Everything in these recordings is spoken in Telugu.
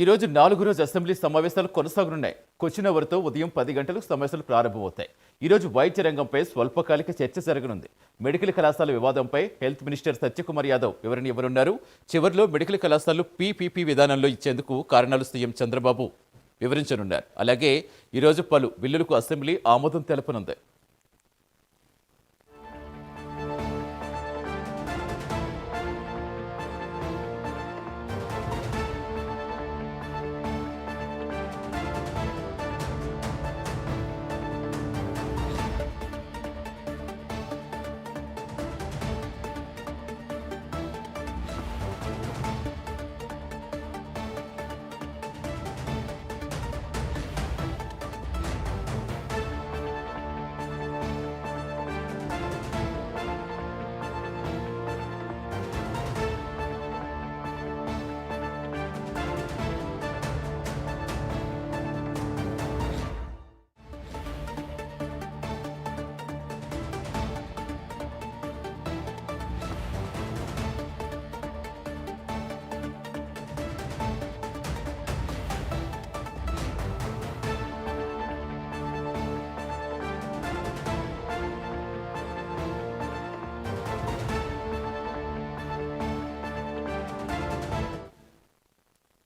ఈరోజు నాలుగు రోజు అసెంబ్లీ సమావేశాలు కొనసాగనున్నాయి. క్వశ్చన్ ఉదయం పది గంటలకు సమావేశాలు ప్రారంభమవుతాయి. ఈరోజు వైద్య రంగంపై స్వల్పకాలిక చర్చ జరగనుంది. మెడికల్ కళాశాల వివాదంపై హెల్త్ మినిస్టర్ సత్యకుమార్ యాదవ్ వివరణ ఇవ్వనున్నారు. చివరిలో మెడికల్ కళాశాలలు పీపీపీ విధానంలో ఇచ్చేందుకు కారణాలు సీఎం చంద్రబాబు వివరించనున్నారు. అలాగే ఈరోజు పలు బిల్లులకు అసెంబ్లీ ఆమోదం తెలపనుంది.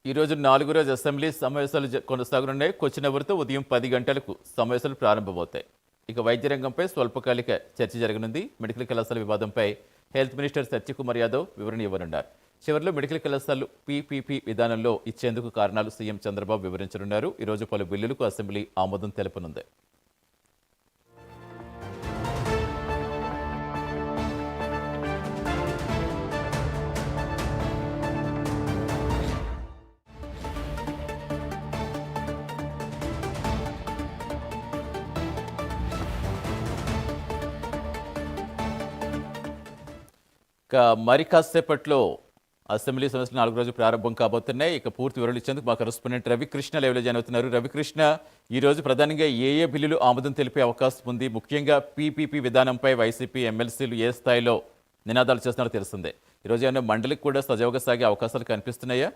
ఈరోజు నాలుగు రోజు అసెంబ్లీ సమావేశాలు కొనసాగనున్నాయి. క్వశ్చన్ ఉదయం పది గంటలకు సమావేశాలు ప్రారంభమవుతాయి. ఇక వైద్య రంగంపై స్వల్పకాలిక చర్చ జరగనుంది. మెడికల్ కళాశాల వివాదంపై హెల్త్ మినిస్టర్ సత్యకుమార్ యాదవ్ వివరణ ఇవ్వనున్నారు. చివరిలో మెడికల్ కళాశాలలు పీపీపీ విధానంలో ఇచ్చేందుకు కారణాలు సీఎం చంద్రబాబు వివరించనున్నారు. ఈరోజు పలు బిల్లులకు అసెంబ్లీ ఆమోదం తెలపనుంది. మరి కాసేపట్లో అసెంబ్లీ సమావేశాలు నాలుగు రోజులు ప్రారంభం కాబోతున్నాయి. ఇక పూర్తి వివరాలు ఇచ్చేందుకు మా కరెస్పాండెంట్ రవికృష్ణ లైవ్లో జాయిన్ అవుతున్నారు. రవికృష్ణ ఈ రోజు ప్రధానంగా ఏ ఏ బిల్లులు ఆమోదం తెలిపే అవకాశం ఉంది? ముఖ్యంగా పీపీపీ విధానంపై వైసీపీ ఎమ్మెల్సీలు ఏ స్థాయిలో నినాదాలు చేస్తున్నారో తెలిసిందే ఈరోజు ఏమైనా మండలికి కూడా సజావుగా సాగే అవకాశాలు కనిపిస్తున్నాయా?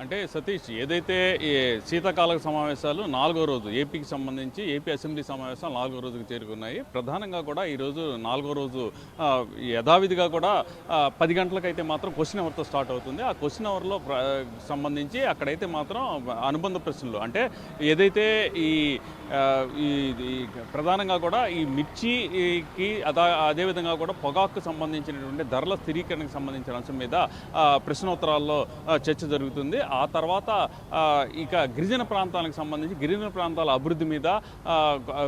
అంటే సతీష్ ఏదైతే ఈ శీతాకాల సమావేశాలు నాలుగో రోజు ఏపీకి సంబంధించి ఏపీ అసెంబ్లీ సమావేశాలు నాలుగో రోజుకు చేరుకున్నాయి. ప్రధానంగా కూడా ఈరోజు నాలుగో రోజు యథావిధిగా కూడా పది గంటలకైతే మాత్రం క్వశ్చన్ అవర్తో స్టార్ట్ అవుతుంది? ఆ క్వశ్చన్ అవర్లో ప్ర- సంబంధించి అక్కడైతే మాత్రం అనుబంధ ప్రశ్నలు. అంటే ఏదైతే ఈ ఈ ప్రధానంగా కూడా ఈ మిర్చికి అదా అదేవిధంగా కూడా పొగాకు సంబంధించినటువంటి ధరల స్థిరీకరణకు సంబంధించిన అంశం మీద ప్రశ్నోత్తరాల్లో చర్చ జరుగుతుంది. ఆ తర్వాత ఇక గిరిజన ప్రాంతాలకు సంబంధించి గిరిజన ప్రాంతాల అభివృద్ధి మీద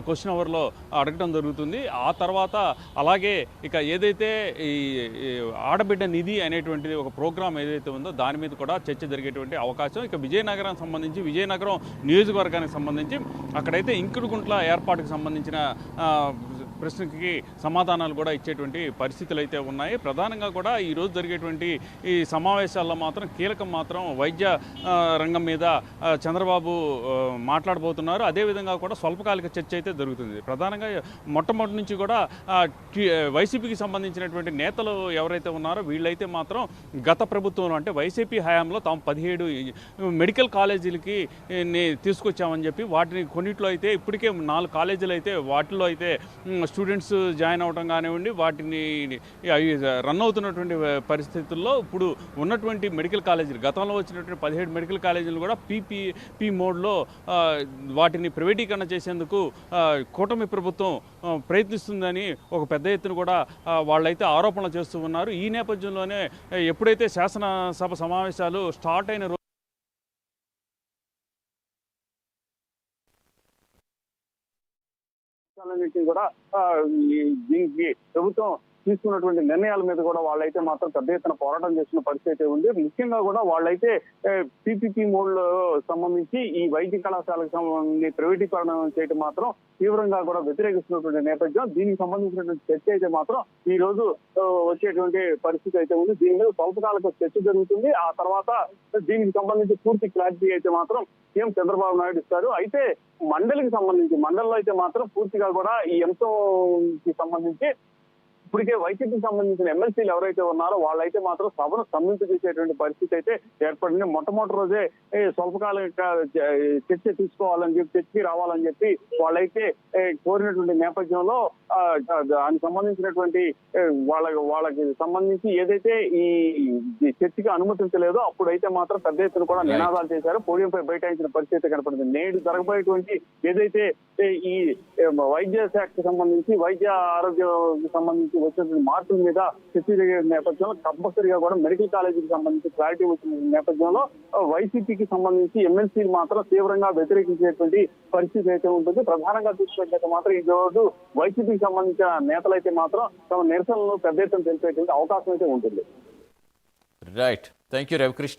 క్వశ్చన్ అవర్లో అడగడం జరుగుతుంది. ఆ తర్వాత అలాగే ఇక ఏదైతే ఈ ఆడబిడ్డ నిధి అనేటువంటిది ఒక ప్రోగ్రామ్ ఏదైతే ఉందో దాని మీద కూడా చర్చ జరిగేటువంటి అవకాశం. ఇక విజయనగరం సంబంధించి విజయనగరం నియోజకవర్గానికి సంబంధించి అక్కడైతే ఇంకుడుగుంట్ల ఏర్పాటుకు సంబంధించిన ప్రశ్నకి సమాధానాలు కూడా ఇచ్చేటువంటి పరిస్థితులు అయితే ఉన్నాయి. ప్రధానంగా కూడా ఈ రోజు జరిగేటువంటి ఈ సమావేశాల్లో మాత్రం కీలకం మాత్రం వైద్య రంగం మీద చంద్రబాబు మాట్లాడబోతున్నారు. అదేవిధంగా కూడా స్వల్పకాలిక చర్చ అయితే జరుగుతుంది. ప్రధానంగా మొట్టమొదటి నుంచి కూడా వైసీపీకి సంబంధించినటువంటి నేతలు ఎవరైతే ఉన్నారో వీళ్ళైతే మాత్రం గత ప్రభుత్వంలో అంటే వైసీపీ హయాంలో తాము పదిహేడు మెడికల్ కాలేజీలకి తీసుకొచ్చామని చెప్పి వాటిని కొన్నిట్లో అయితే ఇప్పటికే నాలుగు కాలేజీలు అయితే వాటిలో అయితే స్టూడెంట్స్ జాయిన్ అవడం కానివ్వండి వాటిని అవి రన్ అవుతున్నటువంటి పరిస్థితుల్లో ఇప్పుడు ఉన్నటువంటి మెడికల్ కాలేజీలు గతంలో వచ్చినటువంటి పదిహేడు మెడికల్ కాలేజీలు కూడా పీపీ పీ మోడ్లో వాటిని ప్రైవేటీకరణ చేసేందుకు కూటమి ప్రభుత్వం ప్రయత్నిస్తుందని ఒక పెద్ద ఎత్తున కూడా వాళ్ళైతే ఆరోపణలు చేస్తూ ఉన్నారు. ఈ నేపథ్యంలోనే ఎప్పుడైతే శాసనసభ సమావేశాలు స్టార్ట్ అయిన రోజు నుంచి కూడా దీనికి ప్రభుత్వం తీసుకున్నటువంటి నిర్ణయాల మీద కూడా వాళ్ళైతే మాత్రం పెద్ద ఎత్తున పోరాటం చేస్తున్న పరిస్థితి అయితే ఉంది. ముఖ్యంగా కూడా వాళ్ళైతే పీపీపీ మోడ్లో సంబంధించి ఈ వైద్య కళాశాలకు సంబంధించి ప్రైవేటీకరణ చేయడం మాత్రం తీవ్రంగా కూడా వ్యతిరేకిస్తున్నటువంటి నేపథ్యం. దీనికి సంబంధించినటువంటి చర్చ అయితే మాత్రం ఈ రోజు వచ్చేటువంటి పరిస్థితి అయితే ఉంది. దీని మీద స్వల్పకాలకు చర్చ జరుగుతుంది. ఆ తర్వాత దీనికి సంబంధించి పూర్తి క్లారిటీ అయితే మాత్రం సీఎం చంద్రబాబు నాయుడు ఇస్తారు. అయితే మండలికి సంబంధించి మండలిలో అయితే మాత్రం పూర్తిగా కూడా ఈ అంశంకి సంబంధించి ఇప్పటికే వైసీపీకి సంబంధించిన ఎమ్మెల్సీలు ఎవరైతే ఉన్నారో వాళ్ళైతే మాత్రం సభను స్తంభింపజేసేటువంటి పరిస్థితి అయితే ఏర్పడింది. మొట్టమొదటి రోజే స్వల్పకాలిక చర్చ తీసుకోవాలని చెప్పి చర్చకి రావాలని చెప్పి వాళ్ళైతే కోరినటువంటి నేపథ్యంలో దానికి సంబంధించినటువంటి వాళ్ళ వాళ్ళకి సంబంధించి ఏదైతే ఈ చర్చకి అనుమతించలేదో అప్పుడైతే మాత్రం పెద్ద ఎత్తున కూడా. నినాదాలు చేశారు. పోడియంపై బైఠాయించిన పరిస్థితి కనపడింది నేడు జరగబోయేటువంటి ఏదైతే ఈ వైద్య శాఖకు సంబంధించి వైద్య ఆరోగ్యానికి సంబంధించి వచ్చినటువంటి మార్పుల మీద చర్చ జరిగే నేపథ్యంలో కంపల్సరీగా కూడా మెడికల్ కాలేజీకి సంబంధించి క్లారిటీ వచ్చిన నేపథ్యంలో వైసీపీకి సంబంధించి ఎమ్మెల్సీలు మాత్రం తీవ్రంగా వ్యతిరేకించేటువంటి పరిస్థితి అయితే ఉంటుంది. ప్రధానంగా చూసినట్లయితే మాత్రం ఈ రోజు వైసీపీకి సంబంధించిన నేతలైతే మాత్రం తమ నిరసనలు పెద్ద ఎత్తున తెలిపేటువంటి అవకాశం అయితే ఉంటుంది. Right thank you Ravikrishna